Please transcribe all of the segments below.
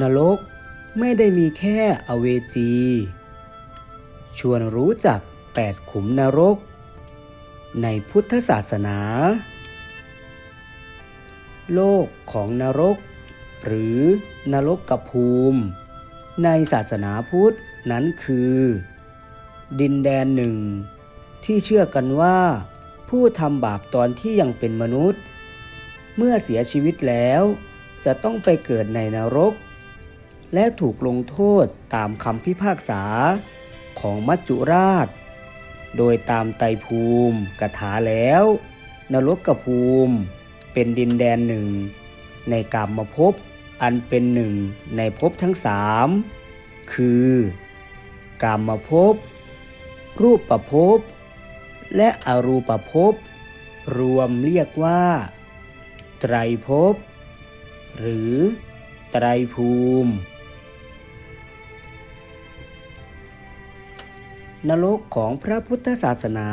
นรกไม่ได้มีแค่อเวจี ชวนรู้จักแปดขุมนรก ในพุทธศาสนา โลกของนรก หรือนรกกภูมิ ในศาสนาพุทธนั้นคือ ดินแดนหนึ่ง ที่เชื่อกันว่า ผู้ทำบาปตอนที่ยังเป็นมนุษย์ เมื่อเสียชีวิตแล้วจะต้องไปเกิดในนรก และถูกลงโทษตามคำพิพากษาของมัจจุราช โดยตามไตรภูมิกถาแล้ว นรกกภูมิเป็นดินแดนหนึ่ง ในกามภพอันเป็นหนึ่งในภพทั้งสามคือกามภพรูปประภพและอรูปภพรวมเรียกว่า ไตรภพหรือไตรภูมิ นรกของพระพุทธศาสนา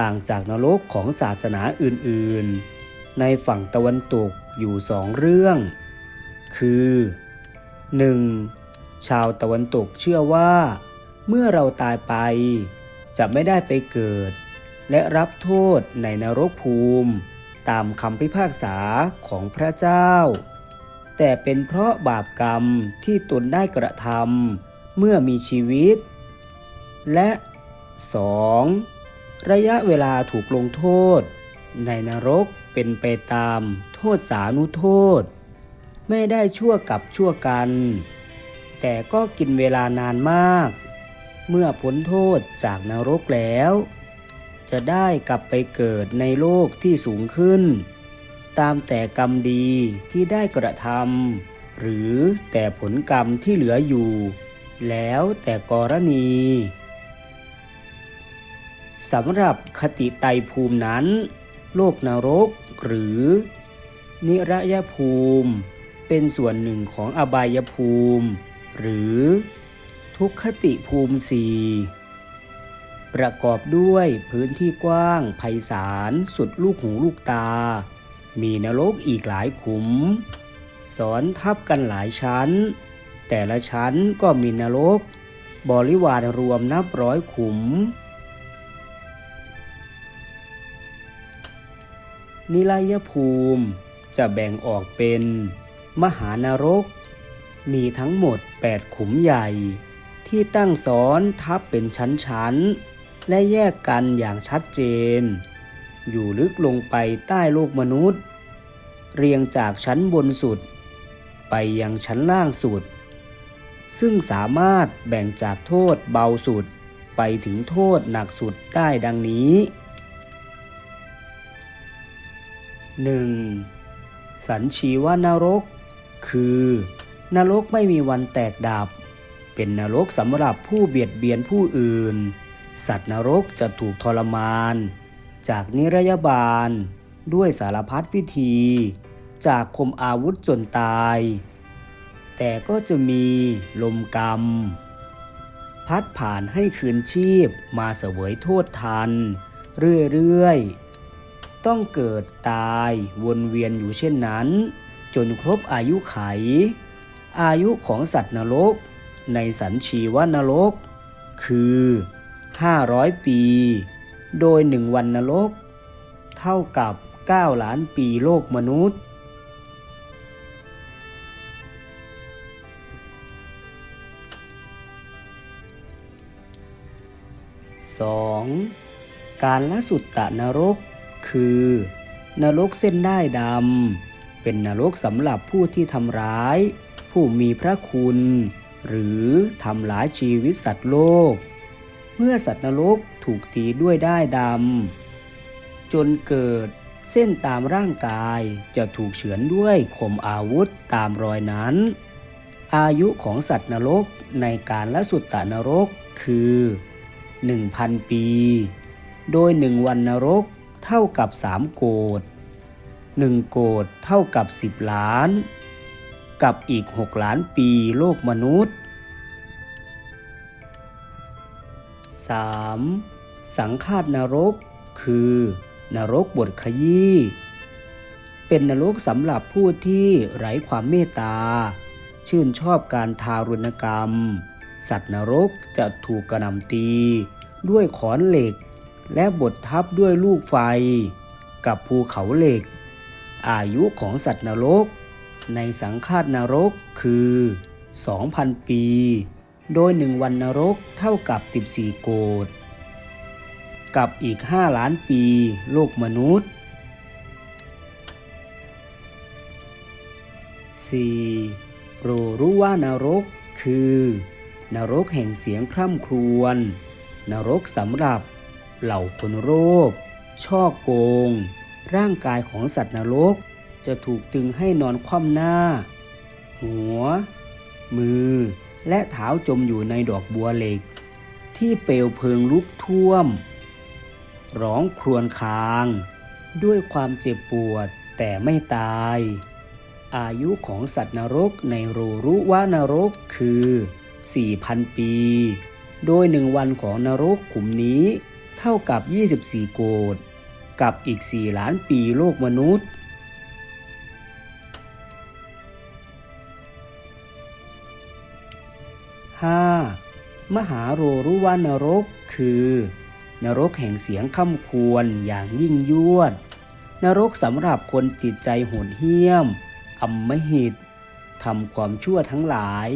ต่างจากนรกของศาสนาอื่นๆ ในฝั่งตะวันตกอยู่สองเรื่อง คือ 1. ชาวตะวันตกเชื่อว่า เมื่อเราตายไป จะไม่ได้ไปเกิด และรับโทษในนรกภูมิ ตามคำพิพากษาของพระเจ้า แต่เป็นเพราะบาปกรรมที่ตนได้กระทำเมื่อมีชีวิต และ 2. ระยะเวลาถูกลงโทษ ในนรกเป็นไปตามโทษสานุโทษ ไม่ได้ชั่วกับชั่วกัน แต่ก็กินเวลานานมาก เมื่อพ้นโทษจากนรกแล้ว จะได้กลับไปเกิดในโลกที่สูงขึ้น ตามแต่กรรมดีที่ได้กระทำหรือแต่ผลกรรมที่เหลืออยู่ แล้วแต่กรณี สำหรับคติไตภูมินั้น โลกนรกหรือ นิรยภูมิ เป็นส่วนหนึ่งของอบายภูมิ หรือทุกขติภูมิสี่ประกอบด้วยพื้นที่กว้างไพศาลสุดลูกหูลูกตา มีนรกอีกหลายขุมสอนทับกันหลายชั้น แต่ละชั้นก็มีนรก บริวารรวมนับร้อยขุม นิรยภูมิจะแบ่งออกเป็น มหานรก มีทั้งหมด 8 ขุมใหญ่ ที่ตั้งซ้อนทับเป็นชั้นๆ และแยกกันอย่างชัดเจน อยู่ลึกลงไปใต้โลกมนุษย์ เรียงจากชั้นบนสุด ไปยังชั้นล่างสุด ซึ่งสามารถแบ่งจากโทษเบาสุดไปถึงโทษหนักสุดได้ดังนี้ 1. สันชีวานรก คือ นรกไม่มีวันแตกดับ เป็นนรกสำหรับผู้เบียดเบียนผู้อื่น สัตว์นรกจะถูกทรมาน จากนิรยาบาล ด้วยสารพัดวิธี จากคมอาวุธจนตาย แต่ก็จะมีลมกรรม พัดผ่านให้คืนชีพมาเสวยโทษทัน เรื่อยๆ ต้องเกิดตายวนเวียนอยู่เช่นนั้น จนครบอายุไข อายุของสัตว์นรก ในสันชีวนรก คือ 500 ปี โดยหนึ่งวันนรก เท่ากับ 9 ล้านปีโลกมนุษย์ 2. การละสุตตะนรก คือ นรกเส้นได้ดำ เป็นนรกสำหรับผู้ที่ทำร้าย ผู้มีพระคุณ หรือทำร้ายชีวิตสัตว์โลก เมื่อสัตว์นรกถูกตีด้วยได้ดำ จนเกิดเส้นตามร่างกายจะถูกเฉือนด้วยคมอาวุธตามรอยนั้น อายุของสัตว์นรกในการละสุตตนรกคือ 1,000 ปี โดยหนึ่งวันนรก เท่ากับสามโกดหนึ่งโกดเท่ากับ 10 ล้าน กับอีก 6 ล้านปีโลกมนุษย์ 3. สังฆาตนรก คือ นรกบทขยี้ เป็นนรกสำหรับผู้ที่ไร้ความเมตตา ชื่นชอบการทารุณกรรม สัตว์นรกจะถูกกระหน่ำตี ด้วยขอนเหล็ก และบดทับด้วยลูกไฟ กับภูเขาเหล็ก อายุของสัตว์นรก ในสังฆาตนรกคือ 2,000 ปี โดยหนึ่งวันนรกเท่ากับ 14 โกดกับอีก 5 ล้านปี โลกมนุษย์ 4. โปรรู้ว่านรกคือ นรกแห่งเสียงคร่ำครวญนรกสำหรับ เหล่าคนโรค ช่อโกง ร่างกายของสัตว์นรก จะถูกตึงให้นอนคว่ำหน้า หัว มือ และเท้าจมอยู่ในดอกบัวเหล็ก ที่เปลวเพลิงลุกท่วม ร้องครวญคราง ด้วยความเจ็บปวดแต่ไม่ตาย อายุของสัตว์นรกในโรรุวานรกคือ 4,000 ปี โดยหนึ่งวันของนรกขุมนี้ ท่ากับ 24 โกดกับอีก 4 ล้านปีโลกมนุษย์ 5. มหาโรรุวานรกคือ นรกแห่งเสียงค่ำควรอย่างยิ่งยวด นรกสำหรับคนจิตใจโหดเหี้ยมอำมหิตทำความชั่วทั้งหลาย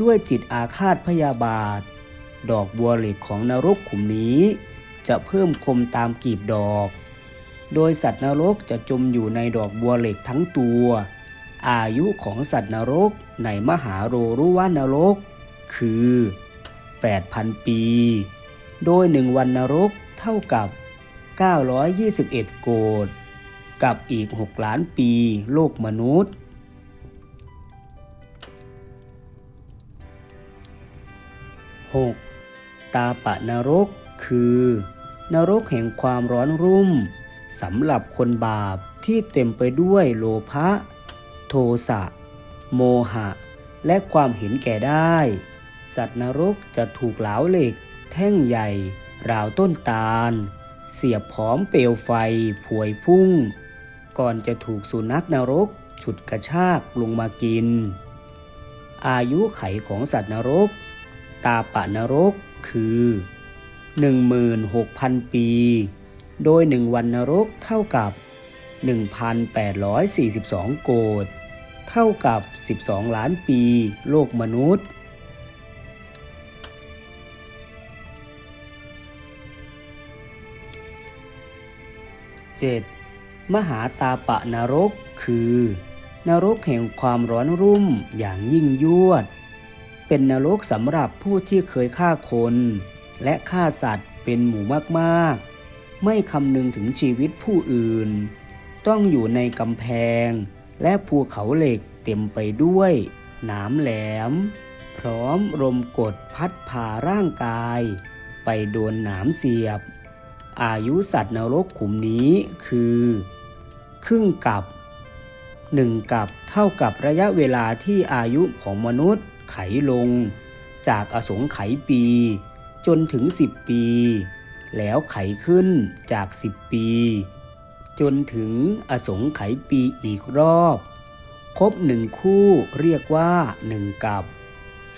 ด้วยจิตอาฆาตพยาบาท ดอกบัวเหล็กของนรกขุมนี้ จะเพิ่มคมตามกีบดอก โดยสัตว์นรกจะจมอยู่ในดอกบัวเหล็กทั้งตัว อายุของสัตว์นรกในมหาโรรุวานรก คือ 8,000 ปี โดยหนึ่งวันนรกเท่ากับ 921 โกดกับอีก 6 ล้านปีโลกมนุษย์ 6. ตาปะนรก คือ นรกแห่งความร้อนรุ่มสำหรับคนบาปที่เต็มไปด้วยโลภะโทสะ โมหะ และความเห็นแก่ได้ สัตว์นรกจะถูกเหลาเหล็ก แท่งใหญ่ ราวต้นตาล เสียบพร้อมเปลวไฟพวยพุ่ง ก่อนจะถูกสุนัขนรกฉุดกระชากลงมากิน อายุไขของสัตว์นรก ตาปะนรกคือ 16,000 ปี โดยหนึ่งวันนรกเท่ากับ 1,842 โกดเท่ากับ 12 ล้านปี โลกมนุษย์ 7. มหาตาปะนรกคือ นรกแห่งความร้อนรุ่มอย่างยิ่งยวด เป็นนรกสำหรับผู้ที่เคยฆ่าคน และฆ่าสัตว์เป็นหมู่มากๆ ไม่คำนึงถึงชีวิตผู้อื่น ต้องอยู่ในกำแพง และภูเขาเหล็กเต็มไปด้วยหนามแหลม พร้อมลมกดพัดผ่าร่างกาย ไปโดนหนามเสียบ อายุสัตว์นรกขุมนี้คือ ครึ่งกับหนึ่งกับเท่ากับระยะเวลาที่อายุของมนุษย์ไขลง จากอสงไขยปี จนถึง 10 ปี แล้วไขขึ้นจาก 10 ปี จนถึงอสงไขยปีอีกรอบ ครบหนึ่งคู่เรียกว่าหนึ่งกับ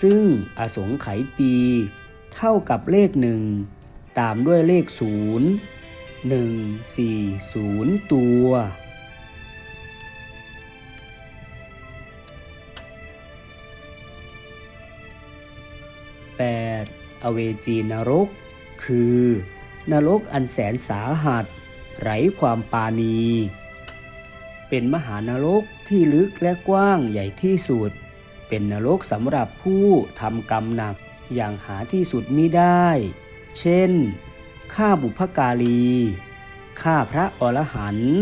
ซึ่งอสงไขยปี เท่ากับเลขหนึ่งตามด้วยเลขศูนย์หนึ่งสี่ศูนย์ตัว อเวจีนรก คือ นรกอันแสนสาหัส ไร้ความปาณี เป็นมหานรกที่ลึกและกว้างใหญ่ที่สุด เป็นนรกสำหรับผู้ทำกรรมหนักอย่างหาที่สุดมิได้ เช่นฆ่าบุพการีฆ่าพระอรหันต์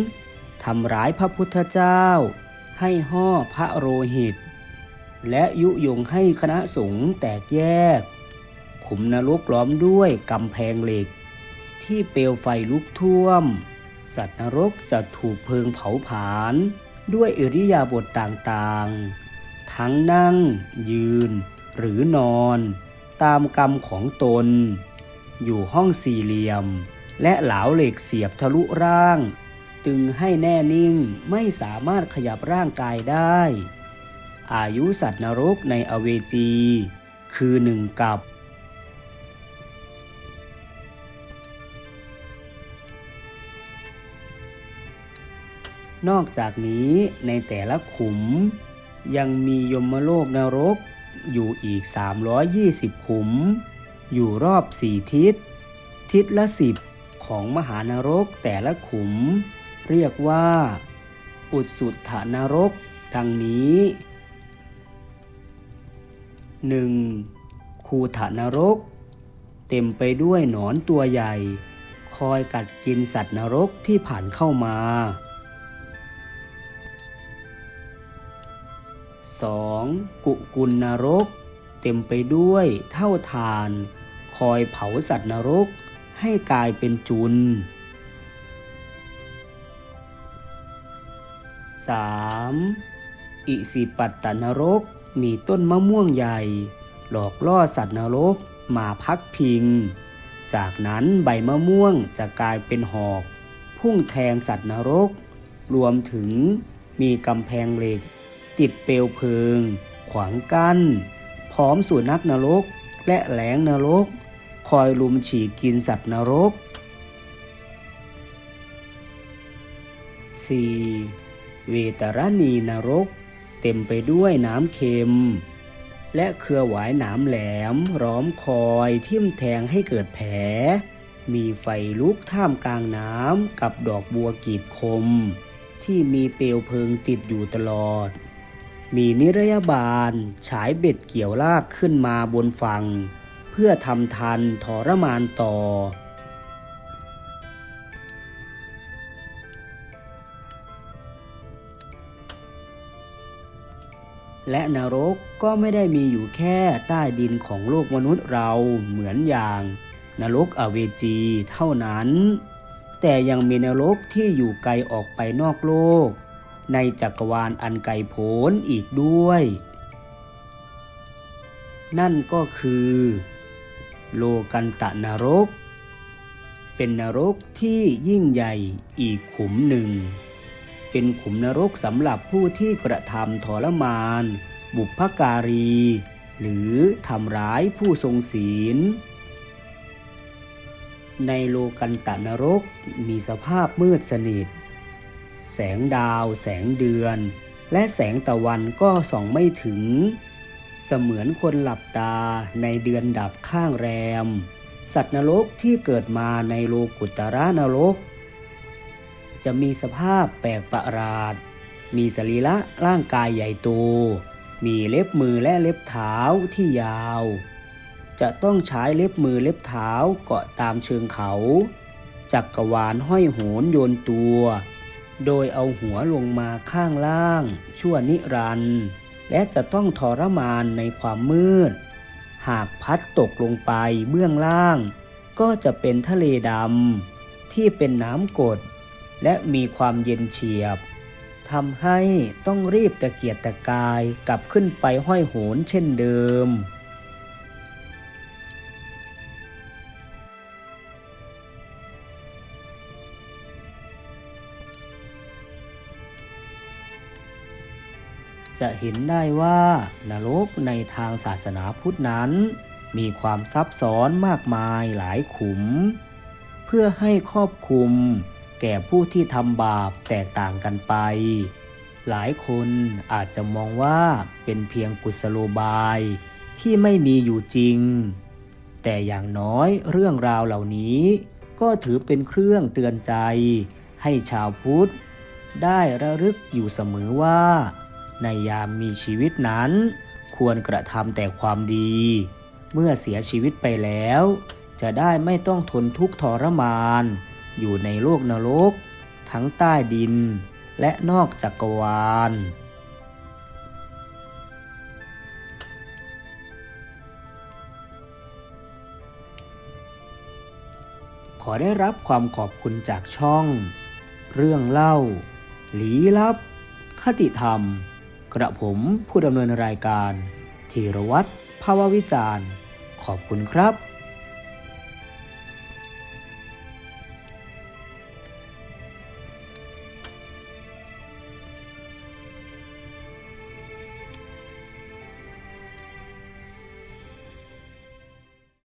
ทำร้ายพระพุทธเจ้า ให้ห่อพระโรหิต และยุยงให้คณะสงฆ์แตกแยก ขุมนรกล้อมด้วยกำแพงเหล็ก ที่เปลวไฟลุกท่วม สัตว์นรกจะถูกเพลิงเผาผลาญด้วยอิริยาบถต่างๆ ทั้งนั่ง ยืน หรือนอน ตามกรรมของตน อยู่ห้องสี่เหลี่ยม และเหลาเหล็กเสียบทะลุร่าง ตึงให้แน่นิ่งไม่สามารถขยับร่างกายได้ อายุสัตว์นรกในอเวจี คือหนึ่งกับ นอกจากนี้ในแต่ละขุม ยังมียมโลกนรกอยู่อีก 320 ขุม อยู่รอบสี่ทิศ ทิศละสิบของมหานรกแต่ละขุม เรียกว่า อุดสุทธานรก ดังนี้ 1. คูฐานรก เต็มไปด้วยหนอนตัวใหญ่ คอยกัดกินสัตว์นรกที่ผ่านเข้ามา 2. กุกุลนรก เต็มไปด้วยเท่าทาน คอยเผาสัตว์นรก ให้กลายเป็นจุน 3. อิสิปัตตนรก มีต้นมะม่วงใหญ่ หลอกล่อสัตว์นรกมาพักพิง จากนั้นใบมะม่วงจะกลายเป็นหอก พุ่งแทงสัตว์นรก รวมถึงมีกำแพงเหล็ก ติดเปลวเพลิง ขวางกั้นพร้อมสุนัขนรก และแหลงนรก คอยลุมฉีกกินสัตว์นรก 4. เวตรณีนรก เต็มไปด้วยน้ำเค็ม และเครือหวายหนามแหลมร้อมคอยทิ่มแทงให้เกิดแผล มีไฟลุกท่ามกลางน้ำกับดอกบัวกีบคม ที่มีเปลวเพลิงติดอยู่ตลอด มีนิรยาบาลฉายเบ็ดเกี่ยวลากขึ้นมาบนฝั่ง เพื่อทำทันทรมานต่อ และนรกก็ไม่ได้มีอยู่แค่ใต้ดินของโลกมนุษย์เราเหมือนอย่าง นรกอเวจีเท่านั้น แต่ยังมีนรกที่อยู่ไกลออกไปนอกโลก ในจักรวาลอันไกลโพ้นอีกด้วย นั่นก็คือ โลกันตะนรก เป็นนรกที่ยิ่งใหญ่อีกขุมหนึ่ง เป็นขุมนรกสำหรับผู้ที่กระทำทรมาน บุพการี หรือทำร้ายผู้ทรงศีลในโลกันตะนรกมีสภาพมืดสนิท งดาว แสงเดือน และแสงตะวันก็ส่องไม่ถึง เสมือนคนหลับตาในเดือนดับข้างแรม สัตว์นรกที่เกิดมาในโลกุตระนรก จะมีสภาพแปลกประหลาด มีสรีระร่างกายใหญ่โต มีเล็บมือและเล็บเท้าที่ยาว จะต้องใช้เล็บมือเล็บเท้าเกาะตามเชิงเขาจักกรวาลห้อยโหนโยนตัว โดยเอาหัวลงมาข้างล่าง ชั่วนิรันดร์และจะต้องทรมานในความมืด หากพัดตกลงไปเบื้องล่าง ก็จะเป็นทะเลดำที่เป็นน้ำกรดและมีความเย็นเฉียบทำให้ต้องรีบตะเกียกตะกายกลับขึ้นไปห้อยโหนเช่นเดิม จะเห็นได้ว่านรกในทางศาสนาพุทธนั้น มีความซับซ้อนมากมายหลายขุม เพื่อให้ครอบคลุมแก่ผู้ที่ทำบาปแตกต่างกันไป หลายคนอาจจะมองว่าเป็นเพียงกุศโลบายที่ไม่มีอยู่จริง แต่อย่างน้อยเรื่องราวเหล่านี้ ก็ถือเป็นเครื่องเตือนใจ ให้ชาวพุทธ ได้ระลึกอยู่เสมอว่า ในยามมีชีวิตนั้น ควรกระทำแต่ความดี เมื่อเสียชีวิตไปแล้ว จะได้ไม่ต้องทนทุกข์ทรมาน อยู่ในโลกนรก ทั้งใต้ดิน และนอกจักรวาลขอได้รับความขอบคุณจากช่อง เรื่องเล่า หลีลับ คติธรรม กระผมผู้ดำเนินรายการธีรวัตรภาววิจารณ์ ขอบคุณครับ